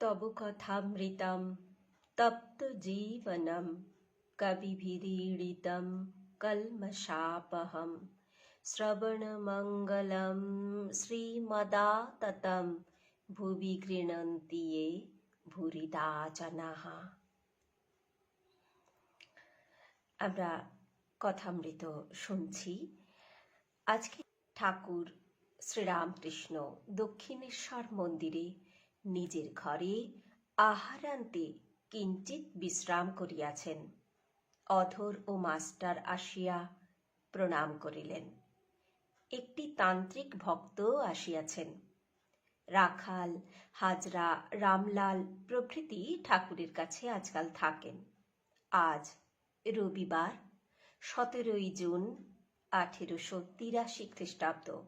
তব কথামৃতম তপ্ত জীবনম কবিভিরীড়িতম কলমশাপহম শ্রবণমঙ্গলম শ্রীমদাততম ভুবি গৃণন্তি ये ভুরিদা জনাহ আমরা কথামৃত শুনছি। আজকে ঠাকুর শ্রীরামকৃষ্ণ দক্ষিণেশ্বর মন্দিরে নিজের ঘরে আহারান্তে কিঞ্চিত বিশ্রাম করিয়াছেন। অধর ও মাস্টার আসিয়া প্রণাম করিলেন। একটি তান্ত্রিক ভক্ত আসিয়াছেন। রাখাল, হাজরা, রামলাল প্রভৃতি ঠাকুরের কাছে আজকাল থাকেন। আজ রবিবার, সতেরোই জুন, আঠেরোশো তিরাশি খ্রিস্টাব্দ।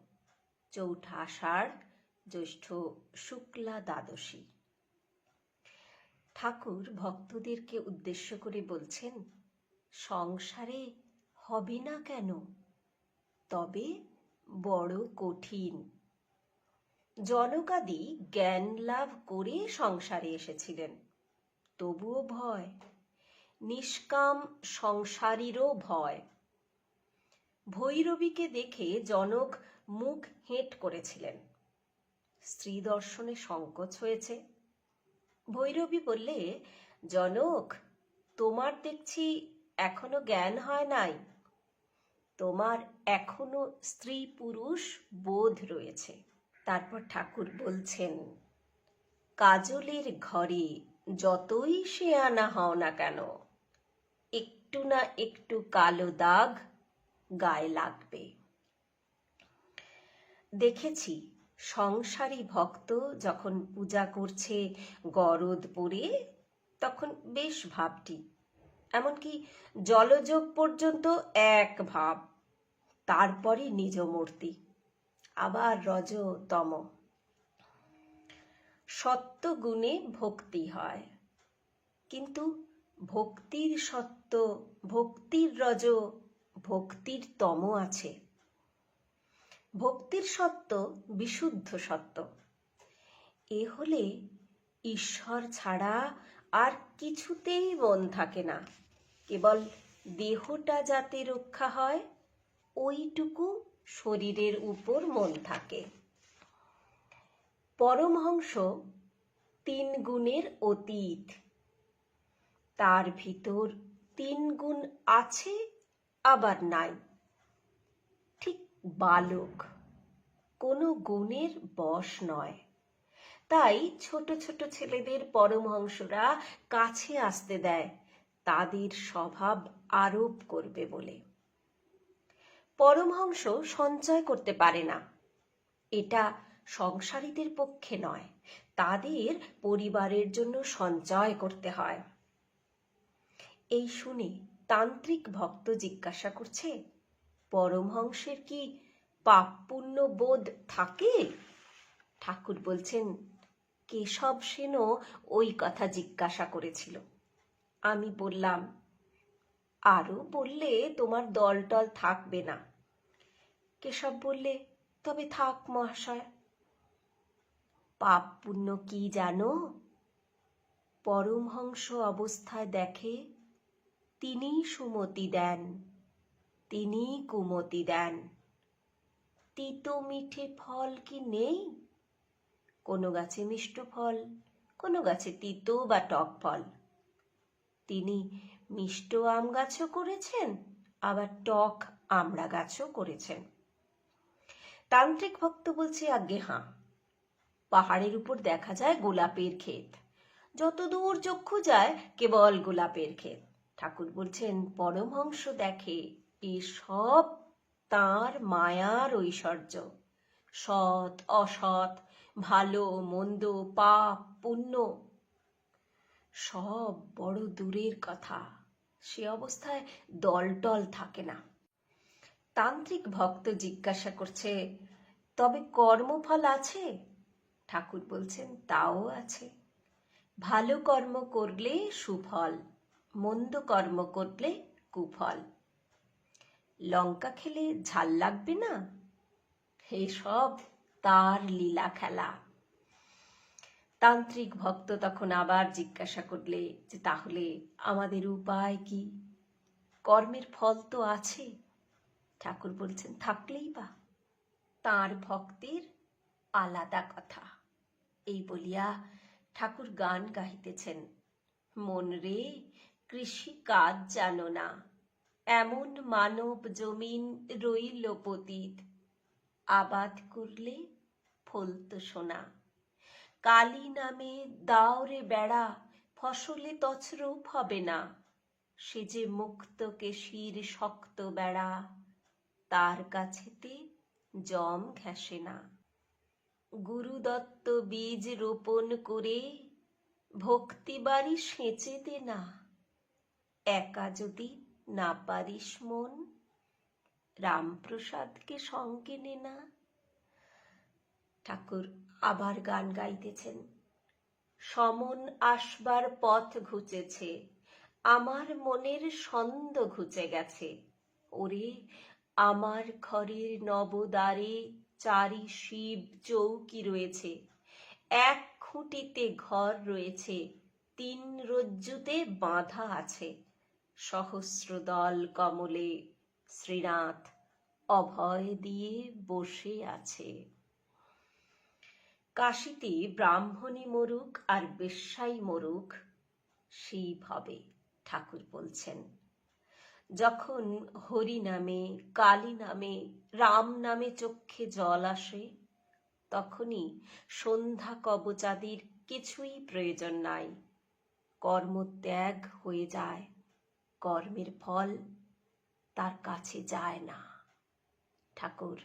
চৌঠা আষাঢ় জ্যৈষ্ঠ শুক্লা দ্বাদশী। ঠাকুর ভক্তদেরকে উদ্দেশ্য করে বলছেন, সংসারে হবে না কেন? তবে বড় কঠিন। জনকাদি জ্ঞান লাভ করে সংসারে এসেছিলেন। তবুও ভয়, নিষ্কাম সংসারীরও ভয়। ভৈরবীকে দেখে জনক মুখ হেঁট করেছিলেন। স্ত্রী দর্শনে সংকোচ হয়েছে। ভৈরবী বললে, জনক, তোমার দেখছি এখনও জ্ঞান হয় নাই। তোমার এখনও স্ত্রী পুরুষ বোধ রয়েছে। তারপর ঠাকুর বলছেন, কাজলের ঘরে যতই সে আনা হও না কেন, একটু না একটু কালো দাগ গায়ে লাগবে। দেখেছি সংসারী ভক্ত যখন পূজা করছে, গরদ পরে, তখন বেশ ভাবটি। এমনকি জলযোগ পর্যন্ত এক ভাব তারপরে নিজ মূর্তি আবার রজ তম সত্য গুণে ভক্তি হয়, কিন্তু ভক্তির সত্য, ভক্তির রজ, ভক্তির তম আছে। ভক্তির সত্য, বিশুদ্ধ সত্য। এ হলে ঈশ্বর ছাড়া আর কিছুতেই মন থাকে না। কেবল দেহটা যাতে রক্ষা হয়, ওইটুকু শরীরের উপর মন থাকে। পরমহংস তিন গুণের অতীত। তার ভিতর তিন গুণ আছে, আবার নাই। বালক। কোনো গুণের বশ নয়। তাই ছোট ছোট ছেলেদের পরমহংসরা কাছে আসতে দেয়, তাদের স্বভাব আরোপ করবে বলে। পরমহংস সঞ্চয় করতে পারে না। এটা সংসারীদের পক্ষে নয়, তাদের পরিবারের জন্য সঞ্চয় করতে হয়। এই শুনে তান্ত্রিক ভক্ত জিজ্ঞাসা করছে পরমহংসের কি পাপ পুণ্য বোধ থাকে? ঠাকুর বলছেন, কেশব সেনও ওই কথা জিজ্ঞাসা করেছিল। আমি বললাম আরও বললে তোমার দল টল থাকবে না। কেশব বললে, তবে থাক মহাশয়। পাপ পুণ্য কি জানো? পরমহংস অবস্থায় দেখে তিনি সুমতি দেন। তিনি কুমতি দেন। তিতো মিঠে ফল কি নেই? কোনো গাছে মিষ্ট ফল, কোনো গাছে তিতো বা টক ফল। তিনি মিষ্ট আম গাছও করেছেন, আবার টক আমড়া গাছও করেছেন। তান্ত্রিক ভক্ত বলছে আজ্ঞে, হাঁ। পাহাড়ের উপর দেখা যায় গোলাপের ক্ষেত। যত দূর চক্ষু যায়, কেবল গোলাপের ক্ষেত। ঠাকুর বলছেন, পরমহংস দেখে এসব তার মায়ার ঐশ্বর্য। সৎ, অসৎ, ভালো, মন্দ, পাপ, পুণ্য, সব বড় দূরের কথা। সে অবস্থায় দলটল থাকে না। তান্ত্রিক ভক্ত জিজ্ঞাসা করছে, তবে কর্মফল আছে? ঠাকুর বলছেন, তাও আছে। ভালো কর্ম করলে সুফল, মন্দ কর্ম করলে কুফল। লঙ্কা খেলে ঝাল লাগবে না? এসব তার লীলা খেলা। তান্ত্রিক ভক্ত তখন আবার জিজ্ঞাসা করলে যে তাহলে আমাদের উপায় কি? কর্মের ফল তো আছে। ঠাকুর বলছেন, থাকলেই বা। তার ভক্তের আলাদা কথা। এই বলিয়া ঠাকুর গান গাহিতেছেন, মন রে, কৃষি কাজ জানো না। এমন মানব জমিন রইল পতীত। আবাদ করলে ফলতো সোনা। কালী নামে দাওরে বেড়া, ফসলে তছরূপ হবে না। সে যে মুক্ত কেশির শক্ত বেড়া, তার কাছেতে জম ঘেঁষে না। গুরুদত্ত বীজ রোপণ করে ভক্তি বাড়ি সেঁচে না। একা যদি না পারিস মন। রামপ্রসাদকে সঙ্গে নে না। ঠাকুর আবার গান গাইতেছেন। সমন আসবার পথ ঘুচেছে, আমার মনের ছন্দ ঘুচে গেছে। ওরে, আমার ঘরের নবদ্বারে চারি শিব চৌকি রয়েছে। এক খুঁটিতে ঘর রয়েছে, তিন রজ্জুতে বাঁধা আছে। সহস্র দল কমলে শ্রীনাথ অভয় দিয়ে বসে আছে। কাশিতে ব্রাহ্মণী মরুক আর বেশ্যাই মরুক সেই ভাবে ঠাকুর বলছেন। যখন হরি নামে, কালী নামে, রাম নামে চক্ষে জল আসে, তখনই সন্ধ্যা কবচাদির কিছুই প্রয়োজন নাই। কর্মত্যাগ হয়ে যায়। কর্মের ফল তার কাছে যায় না। ঠাকুর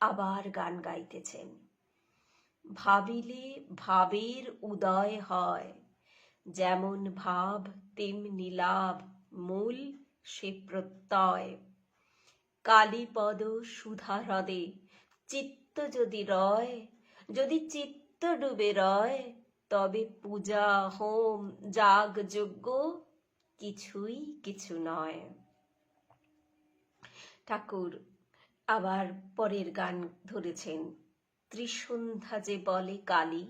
আবার গান গাইতেছেন। ভাবিলে ভাবের উদয় হয়, যেমন ভাব তেমনি লাভ, মূল সে প্রত্যয়। কালীপদ সুধা হ্রদে চিত্ত যদি রয়, যদি চিত্ত ডুবে রয়, তবে পূজা হোম যাগ যজ্ঞ কিছুই কিছু নয়। ঠাকুর আবার পরের গান ধরেছেন, ত্রিসন্ধ্যা যে বলে কালী,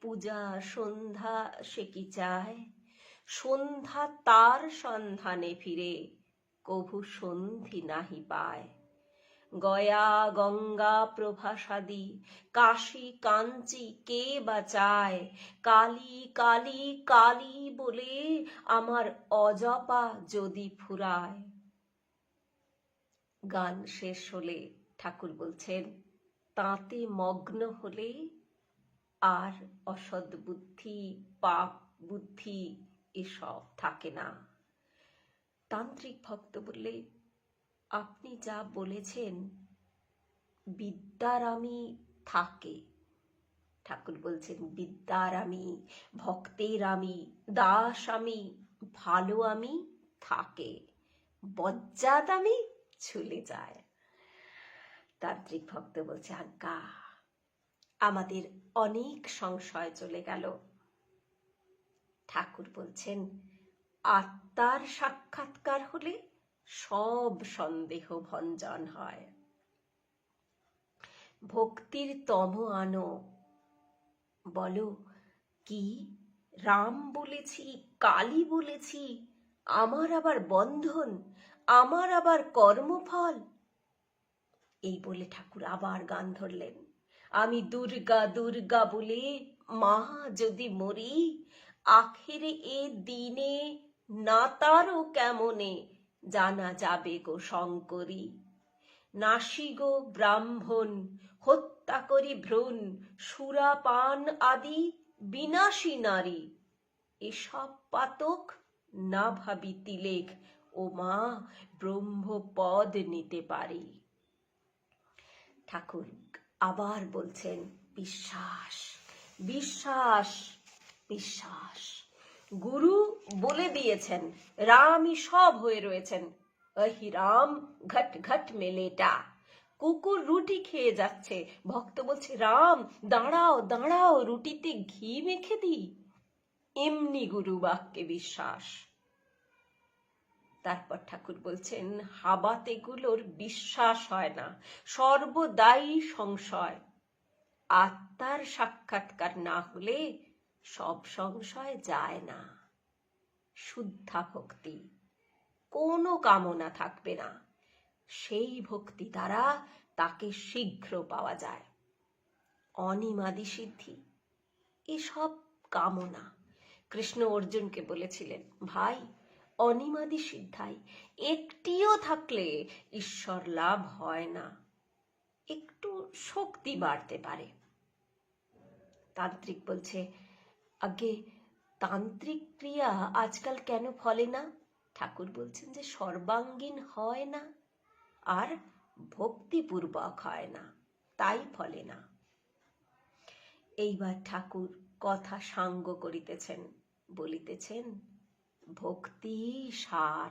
পূজা সন্ধ্যা সে কি চায়? সন্ধ্যা তার সন্ধানে ফিরে, কভু সন্ধি নাহি পায়। গয়া গঙ্গা প্রভাসাদি, কাশী কাঞ্চি কে বা চায় কালী কালী কালী বলে আমার অজপা যদি ফুরায়। গান শেষ হলে ঠাকুর বলছেন, তাঁতে মগ্ন হলে আর অসৎ বুদ্ধি, পাপ বুদ্ধি এসব থাকে না। তান্ত্রিক ভক্ত বললে আপনি যা বলেছেন বিদ্যার আমি থাকে। ঠাকুর বলছেন বিদ্যার আমি ভক্তের আমি দাস আমি ভালো আমি থাকে। বজ্জাত আমি ছুলে যায়। তান্ত্রিক ভক্ত বলছে, আজ্ঞা, আমাদের অনেক সংশয় চলে গেল। ঠাকুর বলছেন, আত্মার সাক্ষাৎকার হলে সব সন্দেহ ভঞ্জন হয়। ভক্তির তম আনো, বলো, কি? রাম বলেছি, কালী বলেছি, আমার আবার বন্ধন, আমার আবার কর্মফল? এই বলে ঠাকুর আবার গান ধরলেন। আমি দুর্গা দুর্গা বলে মা যদি মরি, আখেরে এ দিনে, না তারও কেমনে জানা যাবে গো শঙ্করী। নাসি গো ব্রাহ্মণ, হত্যা করি ভ্রূণ, সুরাপান আদি বিনাশী নারী। এসব পাতক না ভাবি তিলেক ও মা ব্রহ্মপদ নিতে পারি। ঠাকুর আবার বলছেন, বিশ্বাস বিশ্বাস বিশ্বাস। গুরু বলে দিয়েছেন রামই সব হয়ে রয়েছেন। অহি রাম ঘট ঘট মেলেটা। কুকুর রুটি খেয়ে যাচ্ছে। ভক্ত বলছে, রাম, দাঁড়াও দাঁড়াও, রুটিতে ঘি মেখে দি। এমনি গুরু বাক্যে বিশ্বাস। তারপর ঠাকুর বলছেন, হাবাতেগুলোর বিশ্বাস হয় না, সর্বদাই সংশয়। আত্মার সাক্ষাৎকার না হলে সব সংশয় যায় না। শুদ্ধা ভক্তি, কোনো কামনা থাকবে না। সেই ভক্তি দ্বারা তাকে শীঘ্র পাওয়া যায়। অনিমাদি সিদ্ধি, এসব কামনা। কৃষ্ণ অর্জুনকে বলেছিলেন, ভাই, অনিমাদি সিদ্ধাই একটিও থাকলে ঈশ্বর লাভ হয় না। একটু শক্তি বাড়তে পারে। তান্ত্রিক বলছে আগে তান্ত্রিক ক্রিয়া আজকাল কেন ফলে না? ঠাকুর বলছেন যে সর্বাঙ্গীন হয় না আর ভক্তিপূর্বক হয় না, তাই ফলে না। এইবার ঠাকুর কথা সাঙ্গ করিতেছেন, বলিতেছেন, ভক্তি সার।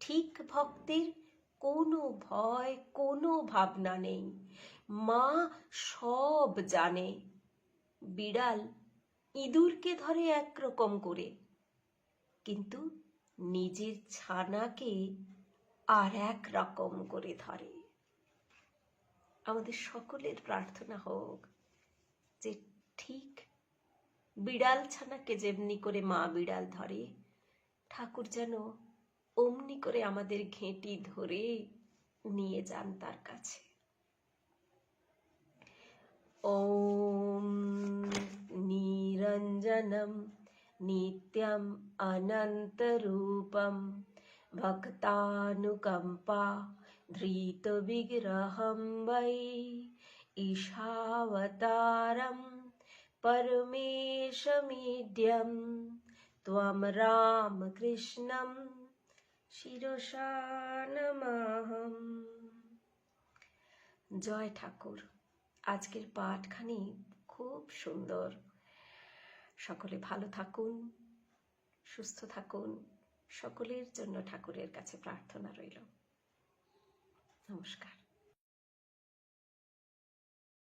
ঠিক ভক্তির কোনো ভয়, কোনো ভাবনা নেই। মা সব জানে। বিড়াল ইঁদুরকে ধরে একরকম করে। কিন্তু নিজের ছানাকে আর এক রকম করে ধরে। আমাদের সকলের প্রার্থনা হোক যে ঠিক বিড়াল ছানাকে যেমনি করে মা বিড়াল ধরে, ঠাকুর যেন অমনি করে আমাদের ঘেঁটি ধরে নিয়ে যান তার কাছে। ॐ निरञ्जनं नित्यम् अनन्तरूपं भक्तानुकम्पा धृतविग्रहं वै ईशावतारं परमेशमीड्यं त्वं रामकृष्णं শিরসা নমাহম জয় ঠাকুর আজকের পাঠখানি খুব সুন্দর সকলে ভালো থাকুন সুস্থ থাকুন সকলের জন্য ঠাকুরের কাছে প্রার্থনা রইল। নমস্কার।